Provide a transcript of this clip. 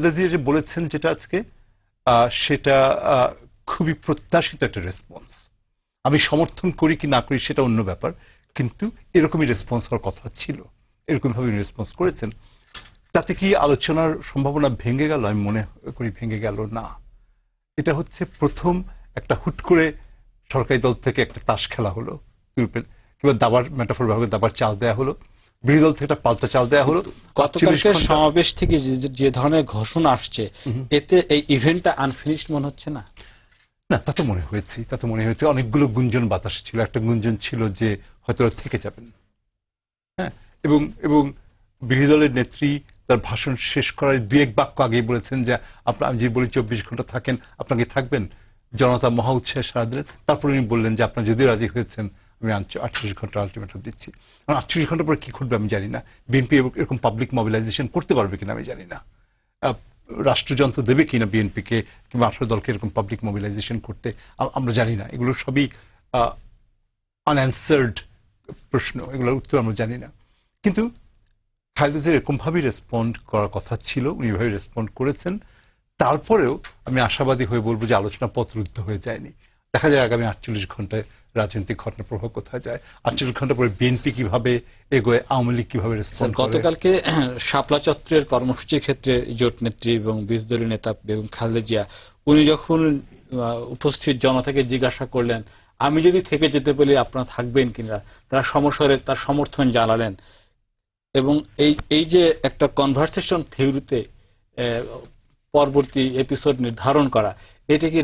যে বলেছেন যেটা আজকে সেটা খুবই প্রত্যাশিত একটা রেসপন্স আমি সমর্থন করি কি না করি সেটা অন্য ব্যাপার, কিন্তু এরকমই রেসপন্স হওয়ার কথা ছিল। এরকম ভাবে রেসপন্স করেছেন। তাতে কি আলোচনার সম্ভাবনা ভেঙে গেল? আমি মনে করি ভেঙে গেল না। এটা হচ্ছে প্রথম একটা হুট করে সরকারি দল থেকে একটা তাস খেলা হলো ইউরোপের কিংবা দাবার মেটাফোর ভাবে দাবার চাল দেওয়া হলো। বিরোধী দল থেকে একটা পাল্টা চাল দেওয়া হলো। 48 গতকালকের সমাবেশ থেকে যে- ধরনের ঘোষণা আসছে এতে এই ইভেন্টটা আনফিনিশড মনে হচ্ছে না? না তা তো মনে হয়েছে তা তো মনে হয়েছে। অনেকগুলো গুঞ্জন বাতাসে ছিল। একটা গুঞ্জন ছিল যে হয়তো থেকে যাবেন। হ্যাঁ এবং এবং বিরোধী দলের নেত্রী তার ভাষণ শেষ করার দুই এক বাক্য আগেই বলেছেন যে আপনার আমি যে বলি চব্বিশ ঘণ্টা থাকেন আপনাকে থাকবেন। জনতা মহা উৎসাহে সারা দিলেন। তারপরে উনি বললেন যে আপনার যদিও রাজি হয়েছেন আমি আটচল্লিশ ঘণ্টা আলটিমেটাম দিচ্ছি। আটচল্লিশ ঘণ্টা পরে কি ঘটবে আমি জানি না। বিএনপি এরকম পাবলিক মোবিলাইজেশন করতে পারবে কিনা আমি জানি না। রাষ্ট্রযন্ত্র দেবে কিনা বিএনপিকে কিংবা আঠারো দলকে এরকম পাবলিক মোবিলাইজেশন করতে? আমরা জানি না। এগুলো সবই আনঅ্যান্সার্ড প্রশ্ন। এগুলোর উত্তর আমরা জানি না। কিন্তু খালেদা জিয়া এরকম ভাবেই রেসপন্ড করার কথা ছিল। উনি এভাবে রেসপন্ড করেছেন। তারপরেও আমি আশাবাদী হয়ে বলব যে আলোচনা পথ রুদ্ধ হয়ে যায়নি। দেখা যায় আগামী আটচল্লিশ ঘন্টায় রাজনৈতিক ঘটনা প্রভাব কোথায় যায়? আটচল্লিশ ঘণ্টা পরে বিএনপি কীভাবে এগোয়? আওয়ামী লীগ কীভাবে গতকালকে শাপলা চত্বরের কর্মসূচির ক্ষেত্রে জোট নেত্রী এবং বিরোধী দলীয় নেতা বেগম খালেদা জিয়া উনি যখন উপস্থিত জনতাকে জিজ্ঞাসা করলেন আমি যদি থেকে যেতে বলি আপনারা থাকবেন কিনা তারা সমস্বরে তার সমর্থন জানালেন। এবং এই এই যে একটা কনভারসেশন থিওরিতে পরবর্তী এপিসোড নির্ধারণ করা এটা কি